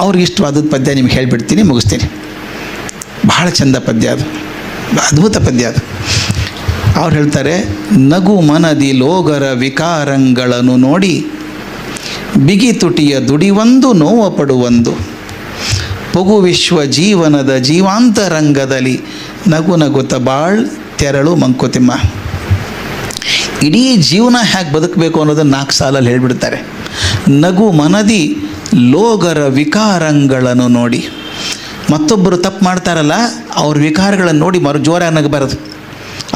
ಅವ್ರಿಗೆ ಇಷ್ಟವಾದದ ಪದ್ಯ ನಿಮ್ಗೆ ಹೇಳಿಬಿಡ್ತೀನಿ, ಮುಗಿಸ್ತೀನಿ. ಬಹಳ ಚಂದ ಪದ್ಯ ಅದು. ಅದ್ಭುತ ಪದ್ಯ ಅದು. ಅವ್ರು ಹೇಳ್ತಾರೆ, ನಗು ಮನದಿ ಲೋಗರ ವಿಕಾರಂಗಳನ್ನು ನೋಡಿ, ಬಿಗಿ ತುಟಿಯ ದುಡಿವೊಂದು ನೋವ ಪಡುವೊಂದು. ಪೊಗು ವಿಶ್ವ ಜೀವನದ ಜೀವಾಂತರಂಗದಲ್ಲಿ ನಗು ನಗುತ್ತ ಬಾಳ್ ತೆರಳು ಮಂಕುತಿಮ್ಮ. ಇಡೀ ಜೀವನ ಹೇಗೆ ಬದುಕಬೇಕು ಅನ್ನೋದನ್ನು ನಾಲ್ಕು ಸಾಲಲ್ಲಿ ಹೇಳಿಬಿಡ್ತಾರೆ. ನಗು ಮನದಿ ಲೋಗರ ವಿಕಾರಂಗಳನ್ನು ನೋಡಿ. ಮತ್ತೊಬ್ಬರು ತಪ್ಪು ಮಾಡ್ತಾರಲ್ಲ, ಅವ್ರ ವಿಕಾರಗಳನ್ನು ನೋಡಿ ಮರು ಜೋರಾಗಿ ನಗಬಾರದು.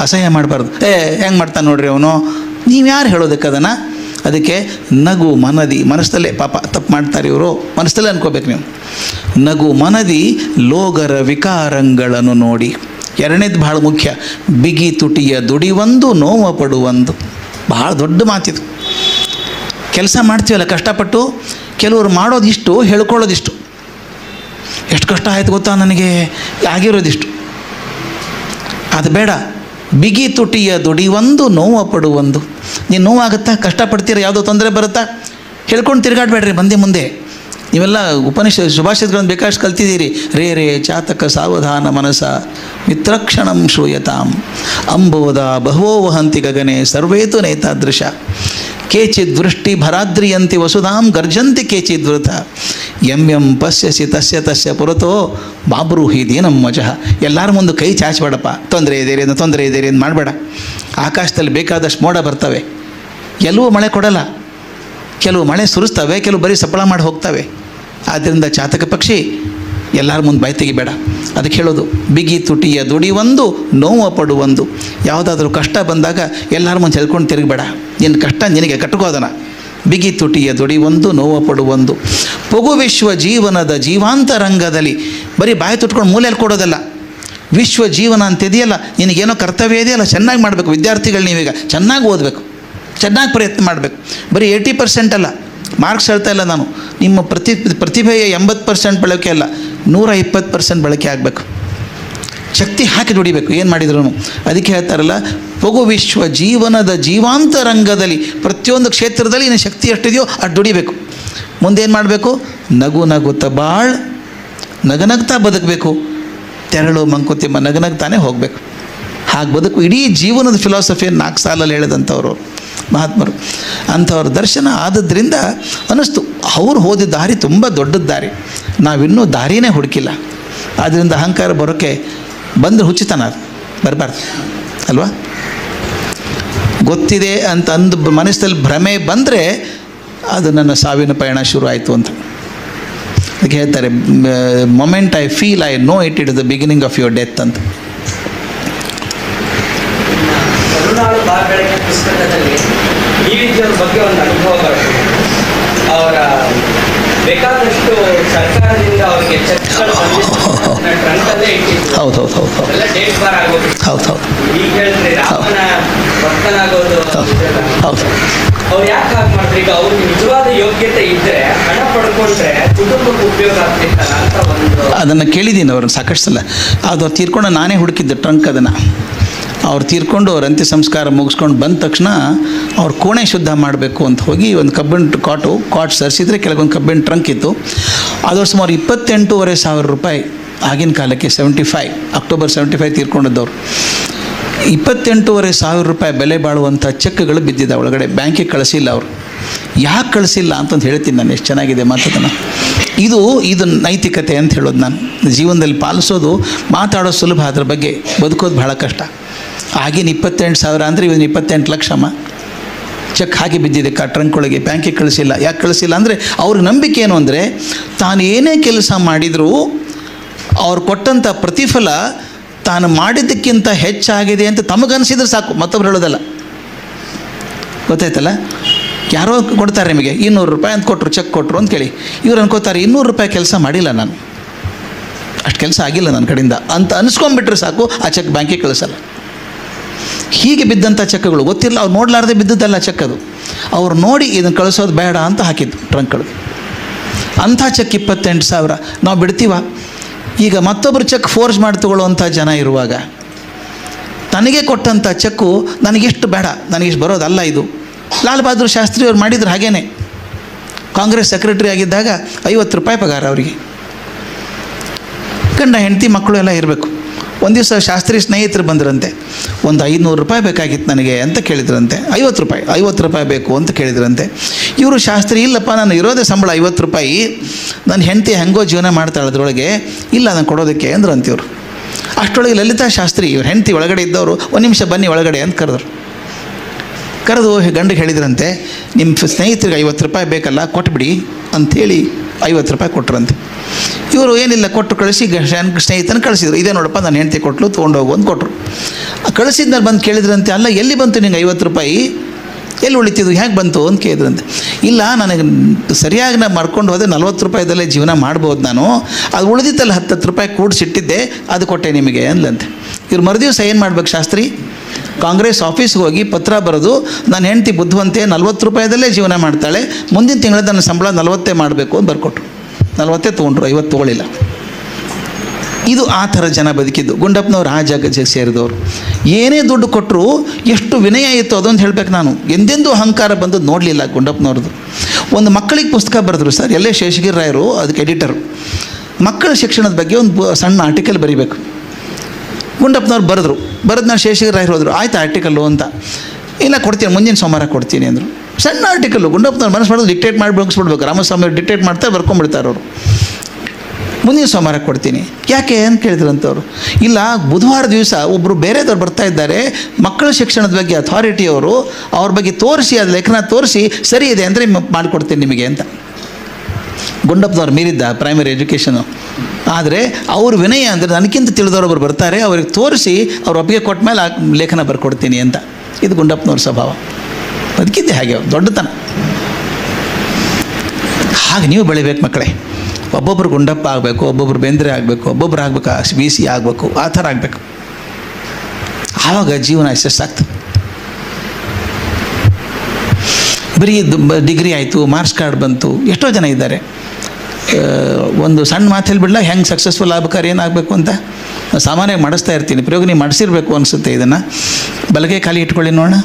ಅಸಹ್ಯ ಮಾಡಬಾರ್ದು. ಏ, ಹೆಂಗೆ ಮಾಡ್ತಾನೆ ನೋಡ್ರಿ ಅವನು? ನೀವು ಯಾರು ಹೇಳೋದಕ್ಕೆ ಅದನ್ನು? ಅದಕ್ಕೆ ನಗು ಮನದಿ, ಮನಸ್ಸಲ್ಲೇ ಪಾಪ ತಪ್ಪು ಮಾಡ್ತಾರೆ ಇವರು. ಮನಸ್ಸಲ್ಲೇ ಅನ್ಕೋಬೇಕು ನೀವು. ನಗು ಮನದಿ, ಲೋಗರ ವಿಕಾರಂಗಳನ್ನು ನೋಡಿ. ಎರಡನೇದು ಭಾಳ ಮುಖ್ಯ, ಬಿಗಿ ತುಟಿಯ ದುಡಿವೊಂದು, ನೋವ ಪಡುವೊಂದು. ಭಾಳ ದೊಡ್ಡ ಮಾತಿದು. ಕೆಲಸ ಮಾಡ್ತೀವಲ್ಲ ಕಷ್ಟಪಟ್ಟು ಕೆಲವರು ಮಾಡೋದಿಷ್ಟು, ಹೇಳ್ಕೊಳ್ಳೋದಿಷ್ಟು. ಎಷ್ಟು ಕಷ್ಟ ಆಯಿತು ಗೊತ್ತಾ ನನಗೆ? ಆಗಿರೋದಿಷ್ಟು ಅದು ಬೇಡ. ಬಿಗಿ ತುಟಿಯ ದುಡಿವೊಂದು ನೋವ ಪಡುವೊಂದು ನೀನು ನೋವಾಗುತ್ತಾ? ಕಷ್ಟಪಡ್ತೀರ? ಯಾವುದೋ ತೊಂದರೆ ಬರುತ್ತಾ? ಹೇಳ್ಕೊಂಡು ತಿರುಗಾಡಬೇಡ್ರಿ, ಬಂದೆ ಮುಂದೆ. ನೀವೆಲ್ಲ ಉಪನಿಷ ಸುಭಾಷಿತಗಳನ್ನು ಬೇಕಾಷ್ಟು ಕಲ್ತಿದ್ದೀರಿ. ರೇ ರೇ ಚಾತಕ ಸಾವಧಾನ ಮನಸ ಮಿತ್ರಕ್ಷಣಂ ಶ್ರೂಯತಾಂ. ಅಂಬೋದ ಬಹವೋ ವಹಂತಿ ಗಗನೆ ಸರ್ವೇತು ನೇತಾದೃಶ. ಕೇಚಿತ್ ದೃಷ್ಟಿ ಭರಾದ್ರಿಯಂತಿ ವಸುಧಾಂ ಗರ್ಜಂತಿ ಕೇಚಿತ್ ವೃತ. ಎಂ ಎಂ ಪಶ್ಯಸಿ ತಸ್ಯ ತಸ್ಯ ಪುರತೋ ಬಾಬ್ರೂಹಿ ದೀನಂ ಮಜಃ ಎಲ್ಲರ ಮುಂದೆ ಕೈ ಚಾಚಬೇಡಪ್ಪ. ತೊಂದರೆ ಇದೆ ಅಂತ ತೊಂದರೆ ಇದೆ ರೀ ಅಂತ ಮಾಡಬೇಡ. ಆಕಾಶದಲ್ಲಿ ಬೇಕಾದಷ್ಟು ಮೋಡ ಬರ್ತವೆ. ಎಲ್ಲವೂ ಮಳೆ ಕೊಡಲ್ಲ. ಕೆಲವು ಮಳೆ ಸುರಿಸ್ತವೆ, ಕೆಲವು ಬರೀ ಸಪ್ಪಳ ಮಾಡಿ ಹೋಗ್ತವೆ. ಆದ್ದರಿಂದ ಚಾತಕ ಪಕ್ಷಿ ಎಲ್ಲರ ಮುಂದೆ ಬಾಯಿ ತೆಗಿಬೇಡ. ಅದಕ್ಕೆ ಹೇಳೋದು, ಬಿಗಿ ತುಟಿಯ ದುಡಿಯೊಂದು ನೋವು ಪಡುವೊಂದು. ಯಾವುದಾದ್ರೂ ಕಷ್ಟ ಬಂದಾಗ ಎಲ್ಲರ ಮುಂದೆ ಹೇಳ್ಕೊಂಡು ತಿರುಗಬೇಡ. ನಿನ್ನ ಕಷ್ಟ ನಿನಗೆ ಕಟ್ಕೋದನ ಬಿಗಿ ತುಟಿಯ ದುಡಿವೊಂದು, ನೋವು ಪಡುವೊಂದು. ಪೊಗು ವಿಶ್ವ ಜೀವನದ ಜೀವಾಂತರಂಗದಲ್ಲಿ, ಬರೀ ಬಾಯಿ ತುಟ್ಕೊಂಡು ಮೂಲೆಯಲ್ಲಿ ಕೊಡೋದಲ್ಲ. ವಿಶ್ವ ಜೀವನ ಅಂತಿದೆಯಲ್ಲ ನಿನಗೇನೋ ಕರ್ತವ್ಯ ಇದೆಯಲ್ಲ, ಚೆನ್ನಾಗಿ ಮಾಡಬೇಕು. ವಿದ್ಯಾರ್ಥಿಗಳು ನೀವೀಗ ಚೆನ್ನಾಗಿ ಓದಬೇಕು. ಚೆನ್ನಾಗಿ ಪ್ರಯತ್ನ ಮಾಡಬೇಕು. ಬರೀ ಏಯ್ಟಿ ಪರ್ಸೆಂಟ್ ಅಲ್ಲ. ಮಾರ್ಕ್ಸ್ ಹೇಳ್ತಾ ಇಲ್ಲ ನಾನು. ನಿಮ್ಮ ಪ್ರತಿ, ಪ್ರತಿಭೆಯ ಎಂಬತ್ತು ಪರ್ಸೆಂಟ್ ಬಳಕೆ ಅಲ್ಲ ನೂರ ಇಪ್ಪತ್ತು ಪರ್ಸೆಂಟ್ ಬಳಕೆ ಆಗಬೇಕು. ಶಕ್ತಿ ಹಾಕಿ ದುಡಿಬೇಕು. ಏನು ಮಾಡಿದ್ರು ಅದಕ್ಕೆ ಹೇಳ್ತಾರಲ್ಲ, ಪಗು ವಿಶ್ವ ಜೀವನದ ಜೀವಾಂತರಂಗದಲ್ಲಿ ಪ್ರತಿಯೊಂದು ಕ್ಷೇತ್ರದಲ್ಲಿ ಏನು ಶಕ್ತಿ ಎಷ್ಟಿದೆಯೋ ಅದು ದುಡಿಬೇಕು. ಮುಂದೇನು ಮಾಡಬೇಕು? ನಗು ನಗುತ್ತ ಬಾಳ್, ನಗನಗ್ತಾ ಬದುಕಬೇಕು. ತೆರಳು ಮಂಕುತಿಮ್ಮ ನಗನಗ್ತಾನೆ ಹೋಗಬೇಕು. ಹಾಗೆ ಬದುಕು. ಇಡೀ ಜೀವನದ ಫಿಲಾಸಫಿಯನ್ನು ನಾಲ್ಕು ಸಾಲಲ್ಲಿ ಹೇಳಿದಂಥವ್ರು ಮಹಾತ್ಮರು. ಅಂಥವ್ರ ದರ್ಶನ ಆದದ್ರಿಂದ ಅನ್ನಿಸ್ತು, ಅವ್ರು ಹೋದ ದಾರಿ ತುಂಬ ದೊಡ್ಡ ದಾರಿ. ನಾವಿನ್ನೂ ದಾರಿನೇ ಹುಡುಕಿಲ್ಲ. ಆದ್ದರಿಂದ ಅಹಂಕಾರ ಬರೋಕ್ಕೆ ಬಂದರೆ ಹುಚ್ಚಿತನ ಅದು, ಬರಬಾರ್ದು, ಅಲ್ವಾ? ಗೊತ್ತಿದೆ ಅಂತ ಅಂದು ಮನಸ್ಸಲ್ಲಿ ಭ್ರಮೆ ಬಂದರೆ ಅದು ನನ್ನ ಸಾವಿನ ಪಯಣ ಶುರು ಆಯಿತು ಅಂತ. ಅದಕ್ಕೆ ಹೇಳ್ತಾರೆ moment I feel I know it it the beginning of your death ಅಂತ. ಬಗ್ಗೆ ಒಂದು ಅನುಭವ ಬರ್ತದೆ ಅವರ ಬೇಕಾದಷ್ಟು ಸರ್ಕಾರದಿಂದ ಅವರಿಗೆ ಹೌದು ಹೌದು ಹೌದು ಹೌದು. ಹೌದು ಹೌದು. ಈಗ ಹೇಳಿದ್ರೆ ರಾಮನ ಭಕ್ತನಾಗೋದು ಹೌದು ಹೌದು. ಅವ್ರು ಯಾಕೆ ಹಾಗೆ ಮಾಡಿದ್ರು ಈಗ ಅವ್ರಿಗೆ ನಿಜವಾದ ಯೋಗ್ಯತೆ ಇದ್ದರೆ ಹಣ ಪಡ್ಕೊಂಡ್ರೆ ಕುಟುಂಬಕ್ಕೆ ಉಪಯೋಗ ಆಗ್ತಿತ್ತಲ್ಲ ಅಂತ ಒಂದು ಅದನ್ನು ಕೇಳಿದ್ದೀನಿ ಅವ್ರನ್ನ ಸಾಕಷ್ಟು ಸಲ. ಅದು ಅವ್ರು ತೀರ್ಕೊಂಡು ನಾನೇ ಹುಡುಕಿದ್ದೆ ಟ್ರಂಕ್ ಅದನ್ನು. ಅವ್ರು ತೀರ್ಕೊಂಡು ಅವ್ರ ಅಂತ್ಯ ಸಂಸ್ಕಾರ ಮುಗಿಸ್ಕೊಂಡು ಬಂದ ತಕ್ಷಣ ಅವ್ರ ಕೋಣೆ ಶುದ್ಧ ಮಾಡಬೇಕು ಅಂತ ಹೋಗಿ ಒಂದು ಕಬ್ಬಿಣ ಕಾಟು, ಕಾಟ್ ಸರಿಸಿದ್ರೆ ಕೆಲವೊಂದು ಕಬ್ಬಿಣ ಟ್ರಂಕ್ ಇತ್ತು. ಅದು ಸುಮಾರು ಇಪ್ಪತ್ತೆಂಟೂವರೆ ಸಾವಿರ ರೂಪಾಯಿ ಆಗಿನ ಕಾಲಕ್ಕೆ seventy five October seventy five ತೀರ್ಕೊಂಡಿದ್ದವ್ರು. ಇಪ್ಪತ್ತೆಂಟೂವರೆ ಸಾವಿರ ರೂಪಾಯಿ ಬೆಲೆ ಬಾಳುವಂಥ ಚೆಕ್ಗಳು ಬಿದ್ದಿದೆ ಒಳಗಡೆ. ಬ್ಯಾಂಕಿಗೆ ಕಳಿಸಿಲ್ಲ ಅವರು. ಯಾಕೆ ಕಳಿಸಿಲ್ಲ ಅಂತಂದು ಹೇಳ್ತೀನಿ ನಾನು, ಎಷ್ಟು ಚೆನ್ನಾಗಿದೆ ಮಾತದನ್ನು ಇದು ಇದು ನೈತಿಕತೆ ಅಂತ ಹೇಳೋದು ನಾನು. ಜೀವನದಲ್ಲಿ ಪಾಲಿಸೋದು ಮಾತಾಡೋ ಸುಲಭ ಅದ್ರ ಬಗ್ಗೆ ಬದುಕೋದು ಭಾಳ ಕಷ್ಟ. ಆಗಿನ ಇಪ್ಪತ್ತೆಂಟು ಸಾವಿರ ಅಂದರೆ ಇವನು ಇಪ್ಪತ್ತೆಂಟು ಲಕ್ಷಮ್ಮ ಚೆಕ್ ಹಾಕಿ ಬಿದ್ದಿದೆ ಕಾ ಟ್ರಂಕ್ ಒಳಗೆ ಬ್ಯಾಂಕಿಗೆ ಕಳಿಸಿಲ್ಲ. ಯಾಕೆ ಕಳಿಸಿಲ್ಲ ಅಂದರೆ ಅವ್ರ ನಂಬಿಕೆ ಏನು ಅಂದರೆ ತಾನು ಏನೇ ಕೆಲಸ ಮಾಡಿದರೂ ಅವ್ರು ಕೊಟ್ಟಂಥ ಪ್ರತಿಫಲ ತಾನು ಮಾಡಿದ್ದಕ್ಕಿಂತ ಹೆಚ್ಚಾಗಿದೆ ಅಂತ ತಮಗನಿಸಿದ್ರೆ ಸಾಕು, ಮತ್ತೊಬ್ರು ಹೇಳೋದಲ್ಲ. ಗೊತ್ತಾಯ್ತಲ್ಲ? ಯಾರೋ ಕೊಡ್ತಾರೆ ನಿಮಗೆ, ಇನ್ನೂರು ರೂಪಾಯಿ ಅಂತ ಕೊಟ್ಟರು ಚೆಕ್ ಕೊಟ್ಟರು ಅಂತ ಕೇಳಿ. ಇವ್ರು ಅನ್ಕೋತಾರೆ, ಇನ್ನೂರು ರೂಪಾಯಿ ಕೆಲಸ ಮಾಡಿಲ್ಲ ನಾನು. ಅಷ್ಟು ಕೆಲಸ ಆಗಿಲ್ಲ ನನ್ನ ಕಡೆಯಿಂದ ಅಂತ ಅನ್ಸ್ಕೊಂಬಿಟ್ರೆ ಸಾಕು, ಆ ಚೆಕ್ ಬ್ಯಾಂಕಿಗೆ ಕಳಿಸಲ್ಲ. ಹೀಗೆ ಬಿದ್ದಂಥ ಚೆಕ್ಗಳು ಗೊತ್ತಿಲ್ಲ, ಅವ್ರು ನೋಡಲಾರ್ದೆ ಬಿದ್ದದ್ದಲ್ಲ ಚೆಕ್ ಅದು ಅವ್ರು ನೋಡಿ ಇದನ್ನು ಕಳಿಸೋದು ಬೇಡ ಅಂತ ಹಾಕಿದ್ದು ಟ್ರಂಕ್ಗಳು. ಅಂಥ ಚೆಕ್ ಇಪ್ಪತ್ತೆಂಟು ಸಾವಿರ. ನಾವು ಬಿಡ್ತೀವ? ಈಗ ಮತ್ತೊಬ್ಬರು ಚೆಕ್ ಫೋರ್ಜ್ ಮಾಡಿ ತಗೊಳ್ಳುವಂಥ ಜನ ಇರುವಾಗ ನನಗೆ ಕೊಟ್ಟಂಥ ಚೆಕ್ಕು ನನಗಿಷ್ಟು ಬೇಡ, ನನಗಿಷ್ಟು ಬರೋದಲ್ಲ ಇದು. ಲಾಲ್ ಬಹದ್ದೂರ್ ಶಾಸ್ತ್ರಿ ಅವ್ರು ಮಾಡಿದ್ರು ಹಾಗೇನೆ. ಕಾಂಗ್ರೆಸ್ ಸೆಕ್ರೆಟರಿ ಆಗಿದ್ದಾಗ ಐವತ್ತು ರೂಪಾಯಿ ಪಗಾರ ಅವರಿಗೆ. ಗಂಡ, ಹೆಂಡತಿ, ಮಕ್ಕಳು ಎಲ್ಲ ಇರಬೇಕು. ಒಂದು ದಿವಸ ಶಾಸ್ತ್ರಿ ಸ್ನೇಹಿತರು ಬಂದ್ರಂತೆ. ಒಂದು ಐನೂರು ರೂಪಾಯಿ ಬೇಕಾಗಿತ್ತು ನನಗೆ ಅಂತ ಕೇಳಿದ್ರಂತೆ. ಐವತ್ತು ರೂಪಾಯಿ ಐವತ್ತು ರೂಪಾಯಿ ಬೇಕು ಅಂತ ಕೇಳಿದ್ರಂತೆ. ಇವರು ಶಾಸ್ತ್ರಿ, ಇಲ್ಲಪ್ಪ, ನಾನು ಇರೋದೇ ಸಂಬಳ ಐವತ್ತು ರೂಪಾಯಿ. ನನ್ನ ಹೆಂಡತಿ ಹೆಂಗೋ ಜೀವನ ಮಾಡ್ತಾಳೆ ಅದರೊಳಗೆ ಇಲ್ಲ, ನಾನು ಕೊಡೋದಕ್ಕೆ ಅಂದ್ರಂತೆ ಇವರು. ಅಷ್ಟೊಳಗೆ ಲಲಿತಾ ಶಾಸ್ತ್ರಿ, ಇವ್ರು ಹೆಂಡತಿ ಒಳಗಡೆ ಇದ್ದವರು, ಒಂದು ನಿಮಿಷ ಬನ್ನಿ ಒಳಗಡೆ ಅಂತ ಕರೆದ್ರು. ಕರೆದು ಗಂಡಿಗೆ ಹೇಳಿದ್ರಂತೆ ನಿಮ್ಮ ಸ್ನೇಹಿತರಿಗೆ ಐವತ್ತು ರೂಪಾಯಿ ಬೇಕಲ್ಲ, ಕೊಟ್ಬಿಡಿ ಅಂಥೇಳಿ ಐವತ್ತು ರೂಪಾಯಿ ಕೊಟ್ರಂತೆ. ಇವರು ಏನಿಲ್ಲ ಕೊಟ್ಟು ಕಳಿಸಿ ಸ್ನೇಹಿತನ ಕಳಿಸಿದ್ರು. ಇದೇ ನೋಡಪ್ಪ ನಾನು ಹೆಂಡತಿ ಕೊಟ್ಟಲು ತೊಗೊಂಡೋಗು ಅಂತ ಕೊಟ್ಟರು ಕಳಿಸಿದ್ಮೇಲೆ ಬಂದು ಕೇಳಿದ್ರಂತೆ, ಅಲ್ಲ, ಎಲ್ಲಿ ಬಂತು ನಿಂಗೆ ಐವತ್ತು ರೂಪಾಯಿ? ಎಲ್ಲಿ ಉಳಿತಿದ್ದು? ಹೇಗೆ ಬಂತು? ಅಂತ ಕೇಳಿದ್ರಂತೆ. ಇಲ್ಲ, ನನಗೆ ಸರಿಯಾಗಿ ನಾನು ಮಾಡ್ಕೊಂಡು ಹೋದರೆ ನಲ್ವತ್ತು ರೂಪಾಯಿದಲ್ಲೇ ಜೀವನ ಮಾಡ್ಬೋದು ನಾನು. ಅದು ಉಳಿದಿತ್ತಲ್ಲ ಹತ್ತು ಹತ್ತು ರೂಪಾಯಿ ಕೂಡಿಸಿಟ್ಟಿದ್ದೆ, ಅದು ಕೊಟ್ಟೆ ನಿಮಗೆ, ಅಂದ್ಲಂತೆ. ಇವ್ರು ಮರುದಿವಸ ಏನು ಮಾಡ್ಬೇಕು ಶಾಸ್ತ್ರಿ? ಕಾಂಗ್ರೆಸ್ ಆಫೀಸ್ಗೆ ಹೋಗಿ ಪತ್ರ ಬರೆದು, ನನ್ನ ಹೆಂಡತಿ ಬುದ್ಧಿವಂತೆ ನಲ್ವತ್ತು ರೂಪಾಯಿದಲ್ಲೇ ಜೀವನ ಮಾಡ್ತಾಳೆ, ಮುಂದಿನ ತಿಂಗಳ ನನ್ನ ಸಂಬಳ ನಲ್ವತ್ತೇ ಮಾಡಬೇಕು, ಅಂತ ಬರ್ಕೊಟ್ರು. ನಲ್ವತ್ತೇ ತೊಗೊಂಡ್ರು, ಐವತ್ತು ತೊಗೊಳ್ಳಿಲ್ಲ ಇದು ಆ ಥರ ಜನ ಬದುಕಿದ್ದು. ಗುಂಡಪ್ಪನವ್ರು ಆ ಜಗಕ್ಕೆ ಸೇರಿದವರು. ಏನೇ ದುಡ್ಡು ಕೊಟ್ಟರು ಎಷ್ಟು ವಿನಯ ಇತ್ತು ಅದೊಂದು ಹೇಳಬೇಕು ನಾನು. ಎಂದೆಂದೂ ಅಹಂಕಾರ ಬಂದು ನೋಡಲಿಲ್ಲ ಗುಂಡಪ್ಪನವ್ರದ್ದು. ಒಂದು ಮಕ್ಕಳಿಗೆ ಪುಸ್ತಕ ಬರೆದ್ರು ಸರ್ ಎಲ್ಲೇ ಶೇಷಗಿರಿ ರಾಯರು, ಅದಕ್ಕೆ ಎಡಿಟರು ಮಕ್ಕಳ ಶಿಕ್ಷಣದ ಬಗ್ಗೆ ಒಂದು ಸಣ್ಣ ಆರ್ಟಿಕಲ್ ಬರೀಬೇಕು. ಗುಂಡಪ್ಪನವ್ರು ಬರೆದ್ರು. ಬರೆದು ನಾನು ಶೇಷಗಿರಿ ರಾಯರು ಹೋದರು. ಆಯ್ತು ಆರ್ಟಿಕಲ್ಲು ಅಂತ. ಇಲ್ಲ ಕೊಡ್ತೀನಿ, ಮುಂದಿನ ಸೋಮವಾರ ಕೊಡ್ತೀನಿ ಅಂದರು. ಸಣ್ಣ ಆರ್ಟಿಕಲ್ಲು ಗುಂಡಪ್ಪನವ್ರು ಮನಸ್ಸು ಮಾಡೋದು ಡಿಕ್ಟೇಟ್ ಮಾಡಿ ಮುಗಿಸ್ಬಿಡ್ಬೇಕು ರಾಮಸ್ವಾಮಿ ಅವ್ರು ಡಿಕ್ಟೇಟ್ ಮಾಡ್ತಾರೆ ಬರ್ಕೊಂಡ್ಬಿಡ್ತಾರೆ ಅವರು. ಮುಂದಿನ ಸೋಮವಾರ ಕೊಡ್ತೀನಿ. ಯಾಕೆ ಅಂತ ಕೇಳಿದ್ರಂತವ್ರು. ಇಲ್ಲ, ಬುಧವಾರ ದಿವಸ ಒಬ್ಬರು ಬೇರೆದವ್ರು ಬರ್ತಾ ಇದ್ದಾರೆ. ಮಕ್ಕಳ ಶಿಕ್ಷಣದ ಬಗ್ಗೆ ಅಥಾರಿಟಿಯವರು ಅವ್ರ ಬಗ್ಗೆ ತೋರಿಸಿ, ಅದು ಲೇಖನ ತೋರಿಸಿ ಸರಿ ಇದೆ ಅಂದರೆ ಮಾಡಿಕೊಡ್ತೀನಿ ನಿಮಗೆ ಅಂತ. ಗುಂಡಪ್ಪನವ್ರು ಮೀರಿದ್ದ ಪ್ರೈಮರಿ ಎಜುಕೇಷನು ಆದರೆ ಅವ್ರ ವಿನಯ ಅಂದರೆ ನನಗಿಂತ ತಿಳಿದವರೊಬ್ಬರು ಬರ್ತಾರೆ, ಅವ್ರಿಗೆ ತೋರಿಸಿ ಅವ್ರ ಒಪ್ಪಿಗೆ ಕೊಟ್ಟ ಮೇಲೆ ಲೇಖನ ಬರ್ಕೊಡ್ತೀನಿ ಅಂತ. ಇದು ಗುಂಡಪ್ಪನವ್ರ ಸ್ವಭಾವ. ಬದುಕಿದ್ದೆ ಹಾಗೆ, ದೊಡ್ಡತನ. ಹಾಗೆ ನೀವು ಬೆಳಿಬೇಕು ಮಕ್ಕಳೇ. ಒಬ್ಬೊಬ್ರು ಗುಂಡಪ್ಪ ಆಗಬೇಕು, ಒಬ್ಬೊಬ್ರು ಬೇಂದ್ರೆ ಆಗಬೇಕು, ಒಬ್ಬೊಬ್ರು ಆಗಬೇಕು ಬಿ ಸಿ ಆಗಬೇಕು, ಆ ಥರ ಆಗಬೇಕು. ಆವಾಗ ಜೀವನ ಯಶಸ್ಸಾಗ್ತದೆ ಬರೀ ಡಿಗ್ರಿ ಆಯಿತು, ಮಾರ್ಕ್ಸ್ ಕಾರ್ಡ್ ಬಂತು, ಎಷ್ಟೋ ಜನ ಇದ್ದಾರೆ. ಒಂದು ಸಣ್ಣ ಮಾತಲ್ಲಿ ಬಿಡಲ್ಲ ಹೆಂಗೆ ಸಕ್ಸಸ್ಫುಲ್ ಆಗ್ಬೇಕಾದ್ರೆ ಏನಾಗಬೇಕು ಅಂತ? ಸಾಮಾನ್ಯವಾಗಿ ಮಾಡಿಸ್ತಾ ಇರ್ತೀನಿ, ಪ್ರಯೋಗ ನೀವು ಮಾಡಿಸಿರ್ಬೇಕು ಅನಿಸುತ್ತೆ ಇದನ್ನು. ಬಲಗೈ ಖಾಲಿ ಇಟ್ಕೊಳ್ಳಿ ನೋಡೋಣ.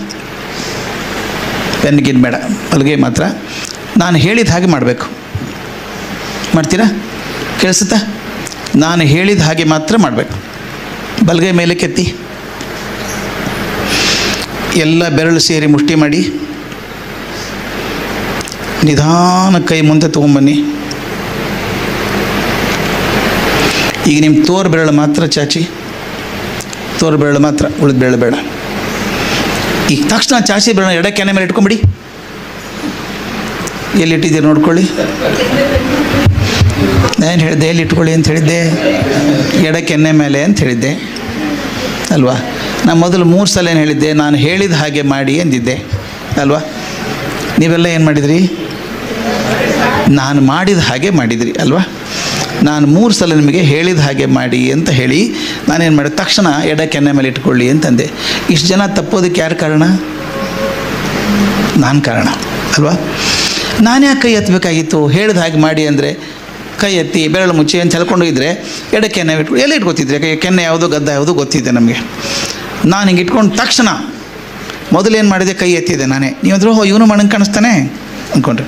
ಪೆನ್ ಗಿನ್ ಬೇಡ ಬಲಗೈ ಮಾತ್ರ ನಾನು ಹೇಳಿದ ಹಾಗೆ ಮಾಡಬೇಕು. ಮಾಡ್ತೀರಾ? ಕೇಳಿಸುತ್ತಾ? ನಾನು ಹೇಳಿದ ಹಾಗೆ ಮಾತ್ರ ಮಾಡಬೇಕು. ಬಲಗೈ ಮೇಲೆ ಕೆತ್ತಿ. ಎಲ್ಲ ಬೆರಳು ಸೇರಿ ಮುಷ್ಟಿ ಮಾಡಿ. ನಿಧಾನ ಕೈ ಮುಂದೆ ತೊಗೊಂಬನ್ನಿ. ಈಗ ನಿಮ್ಮ ತೋರ್ ಬೆರಳು ಮಾತ್ರ ಚಾಚಿ. ತೋರ್ ಬೆರಳು ಮಾತ್ರ, ಉಳಿದ ಬೆರಳು ಬೇಡ. ಈಗ ತಕ್ಷಣ ಚಾಚಿ ಬರೋಣ ಎಡ ಕೆನೆ ಮೇಲೆ ಇಟ್ಕೊಂಬಿಡಿ. ಎಲ್ಲಿಟ್ಟಿದ್ದೀರಿ ನೋಡ್ಕೊಳ್ಳಿ. ನಾನು ಹೇಳಿದ್ದೆ ಎಲ್ಲಿ ಇಟ್ಕೊಳ್ಳಿ ಅಂತ ಹೇಳಿದ್ದೆ. ಎಡ ಕೆನ್ನೆ ಮೇಲೆ ಅಂತ ಹೇಳಿದ್ದೆ. ಅಲ್ವಾ? ನಾನು ಮೊದಲು ಮೂರು ಸಲ ಏನು ಹೇಳಿದ್ದೆ, ನಾನು ಹೇಳಿದ ಹಾಗೆ ಮಾಡಿ ಎಂದಿದ್ದೆ. ಅಲ್ವಾ? ನೀವೆಲ್ಲ ಏನು ಮಾಡಿದ್ರಿ? ನಾನು ಮಾಡಿದ ಹಾಗೆ ಮಾಡಿದ್ರಿ, ಅಲ್ವಾ? ನಾನು ಮೂರು ಸಲ ನಿಮಗೆ ಹೇಳಿದ ಹಾಗೆ ಮಾಡಿ ಅಂತ ಹೇಳಿ ನಾನೇನು ಮಾಡಿದೆ? ತಕ್ಷಣ ಎಡ ಕೆನ್ನೆ ಮೇಲೆ ಇಟ್ಕೊಳ್ಳಿ ಅಂತಂದೆ. ಇಷ್ಟು ಜನ ತಪ್ಪೋದಕ್ಕೆ ಯಾರು ಕಾರಣ? ನಾನು ಕಾರಣ, ಅಲ್ವಾ? ನಾನು ಯಾಕೆ ಕೈ ಎತ್ತಬೇಕಾಗಿತ್ತು ಹೇಳಿದ ಹಾಗೆ ಮಾಡಿ ಅಂದರೆ ಕೈ ಎತ್ತಿ ಬೆರಳು ಮುಚ್ಚಿ ಅಂತ ಹೇಳ್ಕೊಂಡೋಗಿದ್ರೆ ಎಡ ಕೆನ್ನೆ ಇಟ್ಕೊ ಎಲ್ಲಿ ಇಟ್ಕೊತಿದ್ರೆ? ಕೈ ಕೆನ್ನೆ ಯಾವುದು ಗದ್ದ ಯಾವುದು ಗೊತ್ತಿದೆ ನಮಗೆ. ನಾನು ಹಿಂಗೆ ಇಟ್ಕೊಂಡು ತಕ್ಷಣ ಮೊದಲೇನು ಮಾಡಿದೆ? ಕೈ ಎತ್ತಿದೆ ನಾನೇ. ನೀವಂದ್ರೆ ಹೋ ಇವನು ಮಣ್ಣಂಗೆ ಕಾಣಿಸ್ತಾನೆ? ಅಂದ್ಕೊಂಡ್ರೆ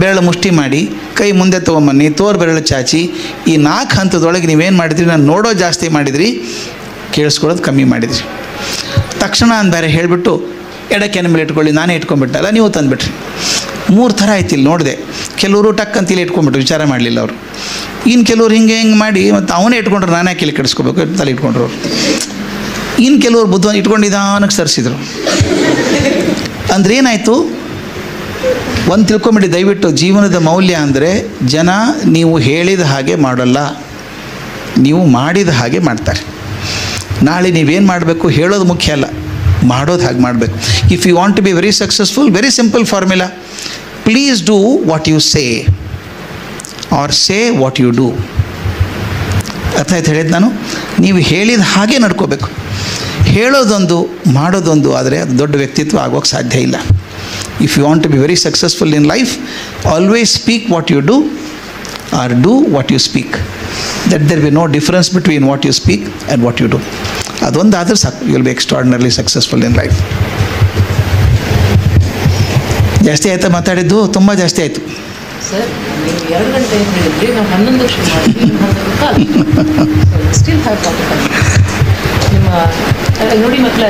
ಬೆರಳು ಮುಷ್ಟಿ ಮಾಡಿ, ಕೈ ಮುಂದೆ ತೊಗೊಂಬನ್ನಿ ತೋರು ಬೆರಳು ಚಾಚಿ, ಈ ನಾಲ್ಕು ಹಂತದೊಳಗೆ ನೀವೇನು ಮಾಡಿದ್ರಿ, ನಾನು ನೋಡೋ ಜಾಸ್ತಿ ಮಾಡಿದ್ರಿ, ಕೇಳಿಸ್ಕೊಳ್ಳೋದು ಕಮ್ಮಿ ಮಾಡಿದ್ರಿ. ತಕ್ಷಣ ಅಂದರೆ ಬೇರೆ ಹೇಳಿಬಿಟ್ಟು ಎಡ ಕೆನೆ ಮೇಲೆ ಇಟ್ಕೊಳ್ಳಿ, ನಾನೇ ಇಟ್ಕೊಂಡ್ಬಿಟ್ಟಲ್ಲ ನೀವು ತಂದುಬಿಟ್ರಿ. ಮೂರು ಥರ ಆಯ್ತು ಇಲ್ಲಿ ನೋಡಿದೆ. ಕೆಲವರು ಟಕ್ ಅಂತ ಇಲ್ಲಿ ಇಟ್ಕೊಂಡ್ಬಿಟ್ರು, ವಿಚಾರ ಮಾಡಲಿಲ್ಲ ಅವರು. ಇನ್ನು ಕೆಲವ್ರು ಹಿಂಗೆ ಹಿಂಗೆ ಮಾಡಿ, ಮತ್ತು ಅವನೇ ಇಟ್ಕೊಂಡ್ರು, ನಾನೇ ಕಿಲಿ ಕೆಡಿಸ್ಕೋಬೇಕು, ತಲೆ ಇಟ್ಕೊಂಡ್ರು ಇನ್ನು ಕೆಲವರು ಬುದ್ಧ ಇಟ್ಕೊಂಡು ನಿಧಾನಕ್ಕೆ ಸರಿಸಿದ್ರು. ಅಂದ್ರೆ ಏನಾಯಿತು? ಒಂದು ತಿಳ್ಕೊಂಬಿಡಿ, ದಯವಿಟ್ಟು ಜೀವನದ ಮೌಲ್ಯ ಅಂದರೆ ಜನ ನೀವು ಹೇಳಿದ ಹಾಗೆ ಮಾಡಲ್ಲ, ನೀವು ಮಾಡಿದ ಹಾಗೆ ಮಾಡ್ತಾರೆ. ನಾಳೆ ನೀವೇನು ಮಾಡಬೇಕು ಹೇಳೋದು ಮುಖ್ಯ ಅಲ್ಲ, ಮಾಡೋದು ಹಾಗೆ ಮಾಡಬೇಕು. If you want to be very successful very simple formula please do what you say or say what you do ಅರ್ಥ ಆಯ್ತು ಹೇಳಿದ್ದು ನಾನು? ನೀವು ಹೇಳಿದ ಹಾಗೆ ನಡ್ಕೋಬೇಕು. ಹೇಳೋದೊಂದು, ಮಾಡೋದೊಂದು ಆದರೆ ಅದು ದೊಡ್ಡ ವ್ಯಕ್ತಿತ್ವ ಆಗೋಕ್ಕೆ ಸಾಧ್ಯ ಇಲ್ಲ. If you want to be very successful in life speak what you do or do what you speak that there be no difference between what you speak and what you do ಅದೊಂದು ಆದ್ರೆ ಸಾಕು you will be extraordinarily successful in life ಜಾಸ್ತಿ ಆಯ್ತಾ ಮಾತಾಡಿದ್ದು ತುಂಬ ಜಾಸ್ತಿ ಆಯಿತು ಹನ್ನೊಂದು ನೋಡಿ ಮಕ್ಕಳ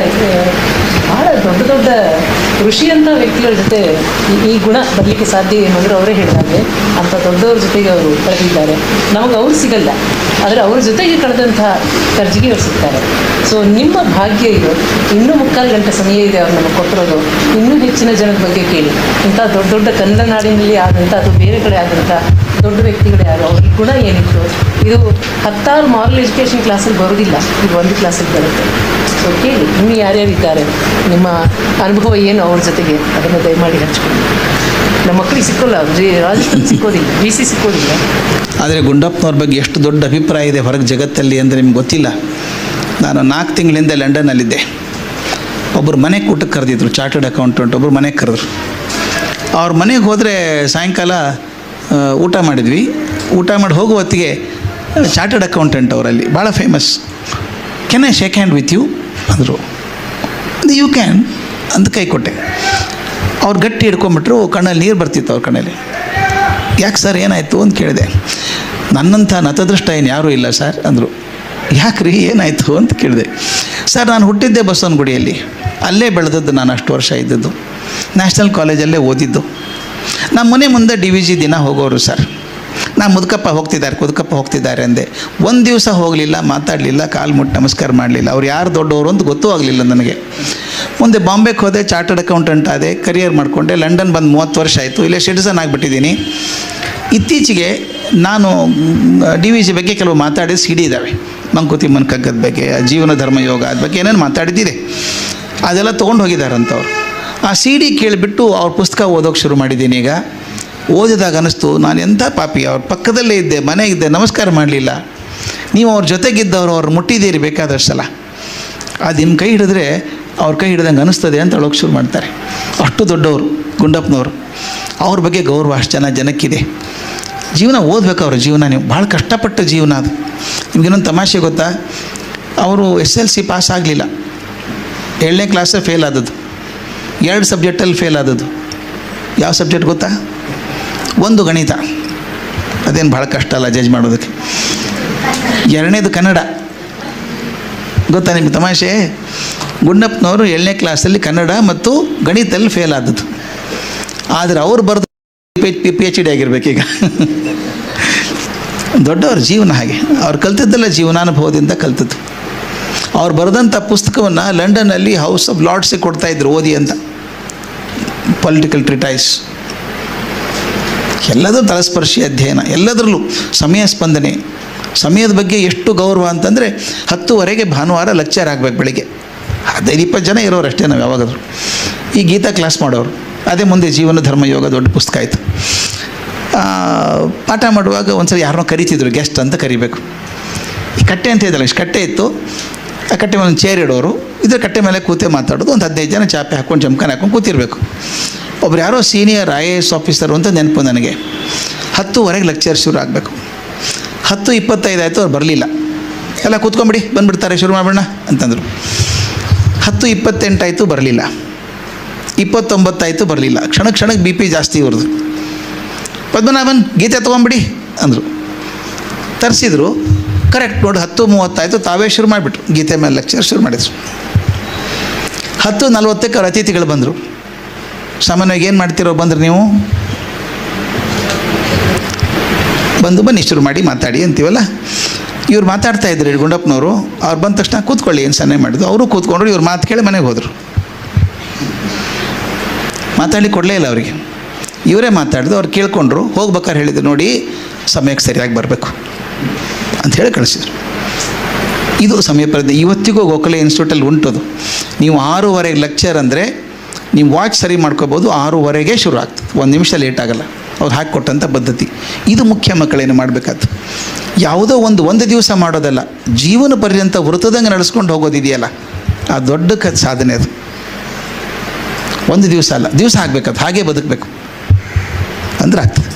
ಭಾಳ ದೊಡ್ಡ ದೊಡ್ಡ ಋಷಿಯಂಥ ವ್ಯಕ್ತಿಗಳ ಜೊತೆ ಈ- ಗುಣ ಬರಲಿಕ್ಕೆ ಸಾಧ್ಯ ಏನು ಅವರೇ ಹೇಳಿದಾಗೆ ಅಂತ ದೊಡ್ಡವ್ರ ಜೊತೆಗೆ ಅವರು ಕಳೆದಿದ್ದಾರೆ ನಮಗೆ ಅವ್ರು ಸಿಗಲ್ಲ. ಆದರೆ ಅವ್ರ ಜೊತೆಗೆ ಕಳೆದಂತಹ ಕರ್ಜಿಗೆ ಅವ್ರು ಸಿಗ್ತಾರೆ. ಸೊ ನಿಮ್ಮ ಭಾಗ್ಯ ಇದು. ಇನ್ನೂ ಮುಕ್ಕಾಲು ಗಂಟೆ ಸಮಯ ಇದೆ ಅವ್ರು ನಮಗೆ ಕೊಟ್ಟಿರೋದು. ಇನ್ನೂ ಹೆಚ್ಚಿನ ಜನದ ಬಗ್ಗೆ ಕೇಳಿ. ಇಂಥ ದೊಡ್ಡ ದೊಡ್ಡ ಕನ್ನಡ ನಾಡಿನಲ್ಲಿ ಆದಂಥ ಅದು ಬೇರೆ ಕಡೆ ಆದಂಥ ದೊಡ್ಡ ವ್ಯಕ್ತಿಗಳು ಯಾರು? ಅವ್ರ ಗುಣ ಏನಿತ್ತು? ಇದು ಹತ್ತಾರು ಮಾರಲ್ ಎಜುಕೇಷನ್ ಕ್ಲಾಸಲ್ಲಿ ಬರೋದಿಲ್ಲ. ಇದು ಒಂದು ಕ್ಲಾಸಲ್ಲಿ ಬರುತ್ತೆ. ಕೇಳಿ ಇನ್ನು ಯಾರ್ಯಾರು ಇದ್ದಾರೆ? ನಿಮ್ಮ ಅನುಭವ ಏನು ಅವ್ರ ಜೊತೆಗೆ? ಅದನ್ನು ದಯಮಾಡಿ ಹಂಚ್ಕೊಂಡು ನಮ್ಮ ಮಕ್ಕಳಿಗೆ ಸಿಕ್ಕೋಲ್ಲ ರಾಜಸ್ಥಾನ ಸಿಕ್ಕೋದಿಲ್ಲ ಬಿ ಸಿ ಸಿಕ್ಕೋದಿಲ್ಲ. ಆದರೆ ಗುಂಡಪ್ಪನವ್ರ ಬಗ್ಗೆ ಎಷ್ಟು ದೊಡ್ಡ ಅಭಿಪ್ರಾಯ ಇದೆ ಹೊರಗೆ ಜಗತ್ತಲ್ಲಿ ಅಂದರೆ ನಿಮ್ಗೆ ಗೊತ್ತಿಲ್ಲ. ನಾನು ನಾಲ್ಕು ತಿಂಗಳಿಂದ ಲಂಡನ್ನಲ್ಲಿದ್ದೆ. ಒಬ್ಬರು ಮನೆ ಕೂಟಕ್ಕೆ ಕರೆದಿದ್ರು, ಚಾರ್ಟರ್ಡ್ ಅಕೌಂಟೆಂಟ್ ಒಬ್ಬರು ಮನೆಗೆ ಕರೆದ್ರು. ಅವ್ರ ಮನೆಗೆ ಹೋದರೆ ಸಾಯಂಕಾಲ ಊಟ ಮಾಡಿದ್ವಿ. ಊಟ ಮಾಡಿ ಹೋಗುವ ಹೊತ್ತಿಗೆ, ಚಾರ್ಟರ್ಡ್ ಅಕೌಂಟೆಂಟ್ ಅವರಲ್ಲಿ ಭಾಳ famous can I shake hand with you ಅಂದರು. ಯು ಕ್ಯಾನ್ ಅಂತ ಕೈ ಕೊಟ್ಟೆ. ಅವ್ರು ಗಟ್ಟಿ ಹಿಡ್ಕೊಂಬಿಟ್ರು, ಕಣ್ಣಲ್ಲಿ ನೀರು ಬರ್ತಿತ್ತು ಅವ್ರ ಕಣ್ಣಲ್ಲಿ. ಯಾಕೆ ಸರ್, ಏನಾಯಿತು? ಅಂತ ಕೇಳಿದೆ. ನನ್ನಂಥ ನತದೃಷ್ಟ ಏನು ಯಾರೂ ಇಲ್ಲ ಸರ್, ಅಂದರು. ಯಾಕ್ರಿ, ಏನಾಯಿತು? ಅಂತ ಕೇಳಿದೆ. ಸರ್, ನಾನು ಹುಟ್ಟಿದ್ದೆ ಬಸವನಗುಡಿಯಲ್ಲಿ ಅಲ್ಲೇ ಬೆಳೆದದ್ದು ನಾನು ಅಷ್ಟು ವರ್ಷ ಇದ್ದದ್ದು. ನ್ಯಾಷನಲ್ ಕಾಲೇಜಲ್ಲೇ ಓದಿದ್ದು. ನಮ್ಮ ಮನೆ ಮುಂದೆ ಡಿ ವಿ ಜಿ ದಿನ ಹೋಗೋರು ಸರ್. ನಾ ಮುದುಕಪ್ಪ ಹೋಗ್ತಿದ್ದಾರೆ, ಕುದುಕಪ್ಪ ಹೋಗ್ತಿದ್ದಾರೆ ಅಂದೆ. ಒಂದು ದಿವಸ ಹೋಗಲಿಲ್ಲ, ಮಾತಾಡಲಿಲ್ಲ, ಕಾಲು ಮುಟ್ಟು ನಮಸ್ಕಾರ ಮಾಡಲಿಲ್ಲ. ಅವ್ರು ಯಾರು ದೊಡ್ಡವರು ಅಂತ ಗೊತ್ತೂ ಆಗಲಿಲ್ಲ ನನಗೆ. ಮುಂದೆ ಬಾಂಬೆಗೆ ಹೋದೆ, ಚಾರ್ಟರ್ಡ್ ಅಕೌಂಟೆಂಟ್ ಆದೆ, ಕರಿಯರ್ ಮಾಡಿಕೊಂಡೆ. ಲಂಡನ್ ಬಂದು ಮೂವತ್ತು ವರ್ಷ ಆಯಿತು. ಇಲ್ಲೇ ಸಿಟಿಸನ್ ಆಗಿಬಿಟ್ಟಿದ್ದೀನಿ. ಇತ್ತೀಚೆಗೆ ನಾನು ಡಿ ವಿ ಜಿ ಬಗ್ಗೆ ಕೆಲವು ಮಾತಾಡಿದ ಸಿಡಿ ಇದ್ದಾವೆ ಮಂಕುತಿ ಮನ್ಕಗ್ಗದ ಬಗ್ಗೆ, ಜೀವನ ಧರ್ಮ ಯೋಗ ಅದ ಬಗ್ಗೆ ಏನೇನು ಮಾತಾಡಿದ್ದಿದೆ. ಅದೆಲ್ಲ ತೊಗೊಂಡು ಹೋಗಿದ್ದಾರಂತವ್ರು. ಆ ಸಿ ಡಿ ಕೇಳಿಬಿಟ್ಟು ಅವ್ರ ಪುಸ್ತಕ ಓದೋಕೆ ಶುರು ಮಾಡಿದ್ದೀನಿ ಈಗ. ಓದಿದಾಗ ಅನ್ನಿಸ್ತು, ನಾನು ಎಂಥ ಪಾಪಿ, ಅವ್ರ ಪಕ್ಕದಲ್ಲೇ ಇದ್ದೆ ಮನೆ ಇದ್ದೆ, ನಮಸ್ಕಾರ ಮಾಡಲಿಲ್ಲ. ನೀವು ಅವ್ರ ಜೊತೆಗಿದ್ದವರು, ಅವ್ರು ಮುಟ್ಟಿದ್ದೀರಿ ಬೇಕಾದಷ್ಟು ಸಲ. ಅದು ನಿಮ್ಮ ಕೈ ಹಿಡಿದ್ರೆ ಅವ್ರ ಕೈ ಹಿಡ್ದಂಗೆ ಅನ್ನಿಸ್ತದೆ ಅಂತ ಹೇಳೋಕೆ ಶುರು ಮಾಡ್ತಾರೆ. ಅಷ್ಟು ದೊಡ್ಡವರು, ಗುಂಡಪ್ಪನವರು. ಅವ್ರ ಬಗ್ಗೆ ಗೌರವ ಅಷ್ಟು ಜನ, ಜನಕ್ಕಿದೆ. ಜೀವನ ಓದಬೇಕು ಅವ್ರ ಜೀವನ ನೀವು. ಭಾಳ ಕಷ್ಟಪಟ್ಟ ಜೀವನ ಅದು. ನಿಮ್ಗೇನೊಂದು ತಮಾಷೆ ಗೊತ್ತಾ? ಅವರು ಎಸ್ ಎಲ್ ಸಿ ಪಾಸ್ ಆಗಲಿಲ್ಲ. ಏಳನೇ ಕ್ಲಾಸೇ ಫೇಲ್ ಆದದ್ದು. ಎರಡು ಸಬ್ಜೆಕ್ಟಲ್ಲಿ ಫೇಲ್ ಆದದ್ದು. ಯಾವ ಸಬ್ಜೆಕ್ಟ್ ಗೊತ್ತಾ? ಒಂದು ಗಣಿತ. ಅದೇನು ಭಾಳ ಕಷ್ಟ ಅಲ್ಲ ಜಜ್ ಮಾಡೋದಕ್ಕೆ. ಎರಡನೇದು ಕನ್ನಡ. ಗೊತ್ತಾ ನಿಮ್ಗೆ ತಮಾಷೆ? ಗುಂಡಪ್ಪನವರು ಏಳನೇ ಕ್ಲಾಸಲ್ಲಿ ಕನ್ನಡ ಮತ್ತು ಗಣಿತದಲ್ಲಿ ಫೇಲ್ ಆದದ್ದು. ಆದರೆ ಅವ್ರು ಬರೆದು ಪಿ ಪಿ ಎಚ್ ಡಿ ಆಗಿರ್ಬೇಕೀಗ ದೊಡ್ಡವ್ರ ಜೀವನ ಹಾಗೆ. ಅವ್ರು ಕಲ್ತಿದ್ದೆಲ್ಲ ಜೀವನಾನುಭವದಿಂದ ಕಲ್ತದ್ದು. ಅವ್ರು ಬರೆದಂಥ ಪುಸ್ತಕವನ್ನು ಲಂಡನ್ನಲ್ಲಿ ಹೌಸ್ ಆಫ್ ಲಾರ್ಡ್ಸಿಗೆ ಕೊಡ್ತಾಯಿದ್ರು ಓದಿ ಅಂತ. ಪೊಲಿಟಿಕಲ್ ಟ್ರಿಟೈಸ್ ಎಲ್ಲದೂ ತಲಸ್ಪರ್ಶಿ ಅಧ್ಯಯನ, ಎಲ್ಲದರಲ್ಲೂ ಸಮಯ ಸ್ಪಂದನೆ. ಸಮಯದ ಬಗ್ಗೆ ಎಷ್ಟು ಗೌರವ ಅಂತಂದರೆ ಹತ್ತುವರೆಗೆ ಭಾನುವಾರ ಲೆಕ್ಚರ್ ಆಗಬೇಕು ಬೆಳಿಗ್ಗೆ. ಹದಿನೈದು, ಇಪ್ಪತ್ತು ಜನ ಇರೋರು ಅಷ್ಟೇ ನಾವು ಯಾವಾಗಾದರೂ. ಈ ಗೀತಾ ಕ್ಲಾಸ್ ಮಾಡೋರು, ಅದೇ ಮುಂದೆ ಜೀವನ, ಧರ್ಮ, ಯೋಗ ದೊಡ್ಡ ಪುಸ್ತಕ ಆಯಿತು. ಪಾಠ ಮಾಡುವಾಗ ಒಂದ್ಸಲ ಯಾರನ್ನೋ ಕರಿತಿದ್ರು ಗೆಸ್ಟ್ ಅಂತ ಕರಿಬೇಕು. ಈ ಕಟ್ಟೆ ಅಂತ ಇದ್ದಲ್ಲ ಇಷ್ಟು ಕಟ್ಟೆ ಇತ್ತು. ಆ ಕಟ್ಟೆ ಮೇಲೆ ಒಂದು ಚೇರ್ ಇಡೋರು, ಇದ್ರ ಕಟ್ಟೆ ಮೇಲೆ ಕೂತೆ ಮಾತಾಡೋದು, ಒಂದು ಹದಿನೈದು ಜನ ಚಾಪೆ ಹಾಕ್ಕೊಂಡು ಜಮ್ಖಾನೆ ಹಾಕ್ಕೊಂಡು ಕೂತಿರ್ಬೇಕು. ಒಬ್ರು ಯಾರೋ senior I A S officer ಅಂತ ನೆನಪು ನನಗೆ. ಹತ್ತುವರೆಗೆ ಲೆಕ್ಚರ್ ಶುರು ಆಗಬೇಕು. ಹತ್ತು ಇಪ್ಪತ್ತೈದು ಆಯಿತು, ಅವ್ರು ಬರಲಿಲ್ಲ. ಎಲ್ಲ ಕೂತ್ಕೊಂಬಿಡಿ, ಬಂದುಬಿಡ್ತಾರೆ, ಶುರು ಮಾಡೋಣ ಅಂತಂದರು. ಹತ್ತು ಇಪ್ಪತ್ತೆಂಟಾಯಿತು ಬರಲಿಲ್ಲ. ಇಪ್ಪತ್ತೊಂಬತ್ತಾಯಿತು ಬರಲಿಲ್ಲ. ಕ್ಷಣ ಕ್ಷಣಕ್ಕೆ ಬಿ ಪಿ ಜಾಸ್ತಿ ಇವ್ರದ್ದು. ಪದ್ಮನಾಭನ್, ಗೀತೆ ತೊಗೊಂಬಿಡಿ ಅಂದರು. ತರಿಸಿದ್ರು. ಕರೆಕ್ಟ್ ನೋಡಿ, ಹತ್ತು ಮೂವತ್ತಾಯಿತು ತಾವೇ ಶುರು ಮಾಡಿಬಿಟ್ರು. ಗೀತೆ ಮೇಲೆ ಲೆಕ್ಚರ್ ಶುರು ಮಾಡಿದ್ರು. ಹತ್ತು ನಲ್ವತ್ತಕ್ಕೆ ಅವ್ರ ಅತಿಥಿಗಳು ಬಂದರು. ಸಾಮಾನ್ಯವಾಗಿ ಏನು ಮಾಡ್ತಿರೋ ಬಂದ್ರೆ ನೀವು? ಬಂದು ಬನ್ನಿ, ಶುರು ಮಾಡಿ, ಮಾತಾಡಿ ಅಂತೀವಲ್ಲ? ಇವ್ರು ಮಾತಾಡ್ತಾ ಇದ್ರು ಗುಂಡಪ್ಪನವರು. ಅವ್ರು ಬಂದ ತಕ್ಷಣ ಕೂತ್ಕೊಳ್ಳಿ, ಏನು ಸನ್ನೆ ಮಾಡಿದ್ರು. ಅವರು ಕೂತ್ಕೊಂಡ್ರು, ಇವ್ರು ಮಾತು ಕೇಳಿ ಮನೆಗೆ ಹೋದರು. ಮಾತಾಡಿ ಕೊಡಲೇ ಇಲ್ಲ ಅವರಿಗೆ. ಇವರೇ ಮಾತಾಡಿದ್ರು ಅವ್ರು ಕೇಳ್ಕೊಂಡ್ರು. ಹೋಗ್ಬೇಕಾದ್ರೆ ಹೇಳಿದ್ರು, ನೋಡಿ, ಸಮಯಕ್ಕೆ ಸರಿಯಾಗಿ ಬರಬೇಕು. ಅಂತ ಹೇಳಿ ಕಳಿಸಿದ್ರು. ಇದು ಸಮಯ ಪರಿಧಿ ಇವತ್ತಿಗೂ ಗೋಖಲೆ ಇನ್ಸ್ಟಿಟ್ಯೂಟಲ್ಲಿ ಅದು ನೀವು ಆರೂವರೆಗೆ ಲೆಕ್ಚರ್ ಅಂದರೆ ನೀವು ವಾಚ್ ಸರಿ ಮಾಡ್ಕೋಬೋದು ಆರೂವರೆಗೆ ಶುರು ಆಗ್ತದೆ. ಒಂದು ನಿಮಿಷ ಲೇಟ್ ಆಗಲ್ಲ. ಅವ್ರು ಹಾಕಿಕೊಟ್ಟಂಥ ಪದ್ಧತಿ. ಇದು ಮುಖ್ಯ ಮಕ್ಕಳೇನು ಮಾಡಬೇಕಾದ್ದು. ಯಾವುದೋ ಒಂದು ಒಂದು ದಿವಸ ಮಾಡೋದಲ್ಲ. ಜೀವನ ಪರ್ಯಂತ ವೃತ್ತದಂಗೆ ನಡೆಸ್ಕೊಂಡು ಹೋಗೋದಿದೆಯಲ್ಲ. ಆ ದೊಡ್ಡ ಕ, ಸಾಧನೆ ಅದು. ಒಂದು ದಿವಸ ಅಲ್ಲ, ದಿವಸ ಆಗಬೇಕದು. ಹಾಗೆ ಬದುಕಬೇಕು. ಅಂದ್ರೆ ಆಗ್ತದೆ.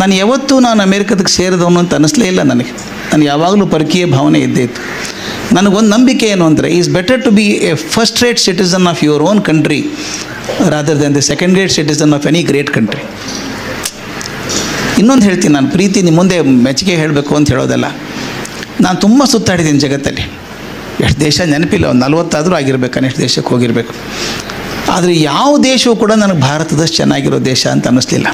ನಾನು ಯಾವತ್ತೂ ನಾನು ಅಮೇರಿಕದಕ್ಕೆ ಸೇರಿದವನು ಅಂತ ಅನ್ನಿಸ್ಲೇ ಇಲ್ಲ ನನಗೆ. ನಾನು ಯಾವಾಗಲೂ ಪರಕೀಯ ಭಾವನೆ ಇದ್ದೇ ಇತ್ತು. ನನಗೊಂದು ನಂಬಿಕೆ ಏನು ಅಂದರೆ is better to be a first rate citizen of your own country rather than the second rate citizen of any great country ಇನ್ನೊಂದು ಹೇಳ್ತೀನಿ, ನಾನು ಪ್ರೀತಿ ನಿಮ್ಮ ಮುಂದೆ ಮೆಚ್ಚುಗೆ ಹೇಳಬೇಕು ಅಂತ ಹೇಳೋದಲ್ಲ. ನಾನು ತುಂಬ ಸುತ್ತಾಡಿದ್ದೀನಿ ಜಗತ್ತಲ್ಲಿ. ಎಷ್ಟು ದೇಶ ನೆನಪಿಲ್ಲ, ಒಂದು ನಲ್ವತ್ತಾದರೂ ಆಗಿರಬೇಕು ಅನ್ನೆಷ್ಟು ದೇಶಕ್ಕೆ ಹೋಗಿರಬೇಕು. ಆದರೆ ಯಾವ ದೇಶವೂ ಕೂಡ ನನಗೆ ಭಾರತದಷ್ಟು ಚೆನ್ನಾಗಿರೋ ದೇಶ ಅಂತ ಅನ್ನಿಸ್ಲಿಲ್ಲ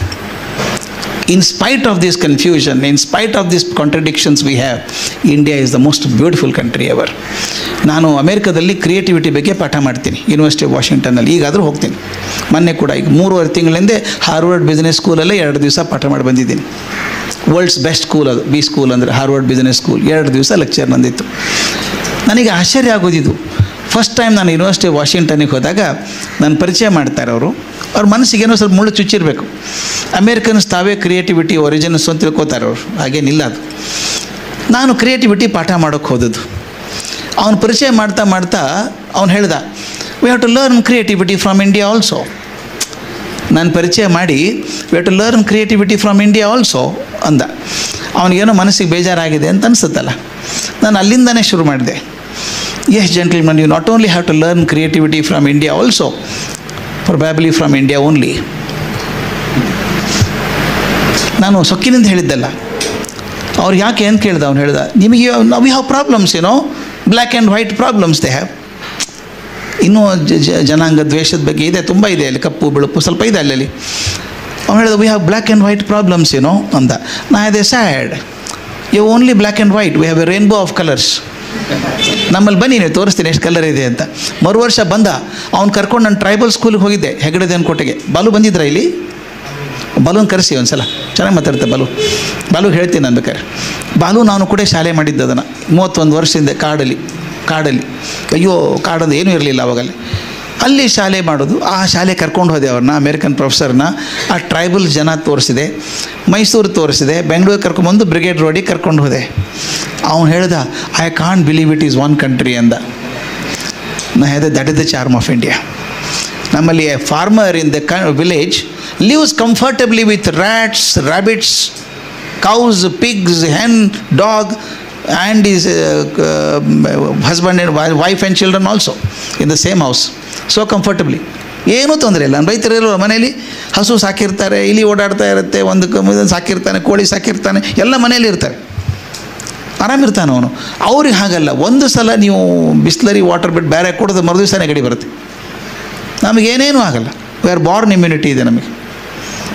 in spite of this confusion in spite of this contradictions we have, India is the most beautiful country ever. ನಾನು ಅಮೇರಿಕಾದಲ್ಲಿ ಕ್ರಿಯೇಟಿವಿಟಿ ಬಗ್ಗೆ ಪಾಠ ಮಾಡ್ತೀನಿ ಯೂನಿವರ್ಸಿಟಿ ಆಫ್ ವಾಷಿಂಗ್ಟನ್ನಲ್ಲಿ ಈಗಾದರೂ ಹೋಗ್ತೀನಿ. ಮೊನ್ನೆ ಕೂಡ ಈಗ ಮೂರುವರೆ ತಿಂಗಳಿಂದ ಹಾರ್ವರ್ಡ್ ಬಿಸ್ನೆಸ್ ಸ್ಕೂಲಲ್ಲೇ ಎರಡು ದಿವಸ ಪಾಠ ಮಾಡಿ ಬಂದಿದ್ದೀನಿ. ವರ್ಲ್ಡ್ಸ್ ಬೆಸ್ಟ್ ಸ್ಕೂಲ್ ಅದು ಬಿ ಸ್ಕೂಲ್ ಅಂದರೆ ಹಾರ್ವರ್ಡ್ ಬಿಸ್ನೆಸ್ ಸ್ಕೂಲ್ ಎರಡು ದಿವಸ ಲೆಕ್ಚರ್ ನಂದಿತ್ತು. ನನಗೆ ಆಶ್ಚರ್ಯ ಆಗೋದಿದು. ಫಸ್ಟ್ ಟೈಮ್ ನಾನು ಯೂನಿವರ್ಸಿಟಿ ಆಫ್ ವಾಷಿಂಗ್ಟನಿಗೆ ಹೋದಾಗ ನಾನು ಪರಿಚಯ ಮಾಡ್ತಾರೆ ಅವರು. ಅವ್ರ ಮನಸ್ಸಿಗೇನೋ ಸ್ವಲ್ಪ ಮುಳ್ಳು ಚುಚ್ಚಿರಬೇಕು. ಅಮೇರಿಕನ್ಸ್ ತಾವೇ ಕ್ರಿಯೇಟಿವಿಟಿ ಒರಿಜಿನಸ್ ಅಂತ ತಿಳ್ಕೋತಾರೆ ಅವರು. ಹಾಗೇನಿಲ್ಲ ಅದು. ನಾನು ಕ್ರಿಯೇಟಿವಿಟಿ ಪಾಠ ಮಾಡೋಕ್ಕೆ ಹೋದದ್ದು. ಅವನು ಪರಿಚಯ ಮಾಡ್ತಾ ಮಾಡ್ತಾ ಅವ್ನು ಹೇಳ್ದ we have to learn creativity from India also ನಾನು ಪರಿಚಯ ಮಾಡಿ we have to learn creativity from India also ಅಂದ. ಅವನಿಗೇನೋ ಮನಸ್ಸಿಗೆ ಬೇಜಾರಾಗಿದೆ ಅಂತ ಅನಿಸುತ್ತಲ್ಲ. ನಾನು ಅಲ್ಲಿಂದನೇ ಶುರು ಮಾಡಿದೆ. Yes gentleman you not only have to learn creativity from India also probably from India only ನಾನು ಸೊಕ್ಕಿನಿಂದ ಹೇಳಿದ್ದಲ್ಲ. ಅವ್ರು ಯಾಕೆ ಅಂತ ಕೇಳಿದೆ, ಅವ್ನು ಹೇಳ್ದ, ನಿಮಗೆ ವಿ ಹ್ಯಾವ್ ಪ್ರಾಬ್ಲಮ್ಸ್ ಏನೋ black and white problems they have ಇನ್ನೂ ಜನಾಂಗ ದ್ವೇಷದ ಬಗ್ಗೆ ಇದೆ, ತುಂಬ ಇದೆ ಅಲ್ಲಿ, ಕಪ್ಪು, ಬಿಳುಪು, ಸ್ವಲ್ಪ ಇದೆ ಅಲ್ಲಲ್ಲಿ. ಅವ್ನು ಹೇಳಿದ we have black and white problems ಏನೋ ಅಂದ. ನಾ ಇದೆ sad you only black and white we have a rainbow of colours ನಮ್ಮಲ್ಲಿ ಬನ್ನಿ, ನೀವು ತೋರಿಸ್ತೀನಿ ಎಷ್ಟು ಕಲರ್ ಇದೆ ಅಂತ. ಮರು ವರ್ಷ ಬಂದ, ಅವ್ನು ಕರ್ಕೊಂಡು ನಾನು ಟ್ರೈಬಲ್ ಸ್ಕೂಲಿಗೆ ಹೋಗಿದ್ದೆ ಹೆಗಡೆದೇನ್ ಕೋಟೆಗೆ. ಬಾಲು ಬಂದಿದ್ರ ಇಲ್ಲಿ? ಬಲೂನ್ ಕರೆಸಿ ಒಂದು ಸಲ ಚೆನ್ನಾಗಿ ಮಾತಾಡ್ತೆ ಬಾಲು. ಬಾಲು ಹೇಳ್ತೀನಿ ನಾನು ಬೇಕಾದ್ರೆ. ಬಾಲು ನಾನು ಕೂಡ ಶಾಲೆ ಮಾಡಿದ್ದೆ ಅದನ್ನು. ಮೂವತ್ತೊಂದು ವರ್ಷದಿಂದ ಕಾಡಲ್ಲಿ ಕಾಡಲ್ಲಿ. ಅಯ್ಯೋ, ಕಾಡಂದು ಏನೂ ಇರಲಿಲ್ಲ ಅವಾಗಲ್ಲಿ ಅಲ್ಲಿ ಶಾಲೆ ಮಾಡೋದು, ಆ ಶಾಲೆ ಕರ್ಕೊಂಡು ಹೋದೆ ಅವ್ರನ್ನ ಅಮೇರಿಕನ್ ಪ್ರೊಫೆಸರ್ನ ಆ ಟ್ರೈಬಲ್ ಜನ ತೋರಿಸಿದೆ, ಮೈಸೂರು ತೋರಿಸಿದೆ, ಬೆಂಗಳೂರು ಕರ್ಕೊಂಬಂದು ಬ್ರಿಗೇಡ್ ರೋಡಿಗೆ ಕರ್ಕೊಂಡು ಹೋದೆ. ಅವನು ಹೇಳ್ದ I can't believe it is one country ಅಂದ. ನಾ ಹೇಳಿದೆ that is the charm of India ನಮ್ಮಲ್ಲಿ ಎ ಫಾರ್ಮರ್ ಇನ್ ದ ಕ village lives comfortably with rats rabbits cows pigs hen dog and his husband and wife and children also in the same house so comfortably ಏನೂ ತೊಂದರೆ ಇಲ್ಲ. ರೈತರು ಇರೋ ಮನೇಲಿ ಹಸು ಸಾಕಿರ್ತಾರೆ, ಇಲಿ ಓಡಾಡ್ತಾ ಇರುತ್ತೆ, ಒಂದು ಸಾಕಿರ್ತಾನೆ, ಕೋಳಿ ಸಾಕಿರ್ತಾನೆ, ಎಲ್ಲ ಮನೇಲಿ ಇರ್ತಾರೆ. ಆರಾಮಿರ್ತಾನೆ ಅವನು. ಅವ್ರಿಗೆ ಹಾಗಲ್ಲ. ಒಂದು ಸಲ ನೀವು ಬಿಸ್ಲರಿ ವಾಟರ್ ಬಿಟ್ಟು ಬೇರೆ ಕೊಡೋದು ಮರುದಿವಸ ನೆಗಡಿ ಬರುತ್ತೆ. ನಮಗೇನೇನೂ ಆಗಲ್ಲ. ವಿ ಆರ್ ಬಾರ್ನ್ ಇಮ್ಯುನಿಟಿ ಇದೆ ನಮಗೆ.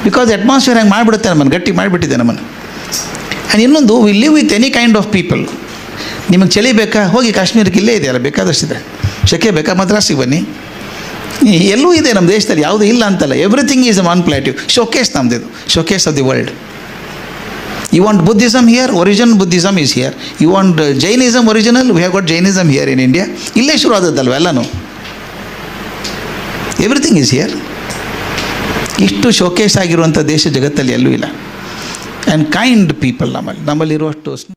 ಬಿಕಾಸ್ ಅಟ್ಮಾಸ್ಫಿಯರ್ ಹಂಗೆ ಮಾಡಿಬಿಡುತ್ತೆ ನಮ್ಮನ್ನು, ಗಟ್ಟಿ ಮಾಡಿಬಿಟ್ಟಿದೆ ನಮ್ಮನ್ನು. ಆ್ಯಂಡ್ ಇನ್ನೊಂದು we live with any kind of people ನಿಮಗೆ ಚಳಿ ಬೇಕಾ? ಹೋಗಿ ಕಾಶ್ಮೀರಕ್ಕೆ ಇಲ್ಲೇ ಇದೆಯಲ್ಲ ಬೇಕಾದಷ್ಟಿದೆ ಶೆಕೆ ಬೇಕಾ? ಮದ್ರಾಸಿಗೆ ಬನ್ನಿ. ಎಲ್ಲೂ ಇದೆ ನಮ್ಮ ದೇಶದಲ್ಲಿ, ಯಾವುದೂ ಇಲ್ಲ ಅಂತಲ್ಲ. ಎವ್ರಿಥಿಂಗ್ ಈಸ್ ಅ ಮಾನ್ ಪ್ಲಾಟಿವ್ showcase ನಮ್ಮದಿದು showcase of the world you want Buddhism here original Buddhism is here you want Jainism original we have got Jainism here in India ಇಲ್ಲೇ ಶುರು ಆದದ್ದಲ್ವ ಎಲ್ಲನೂ? ಎವ್ರಿಥಿಂಗ್ ಈಸ್ ಹಿಯರ್ ಇಷ್ಟು ಶೋಕೇಸ್ ಆಗಿರುವಂಥ ದೇಶ ಜಗತ್ತಲ್ಲಿ ಎಲ್ಲೂ ಇಲ್ಲ. ಆ್ಯಂಡ್ ಕೈಂಡ್ ಪೀಪಲ್ ನಮ್ಮಲ್ಲಿ. ನಮ್ಮಲ್ಲಿರುವಷ್ಟು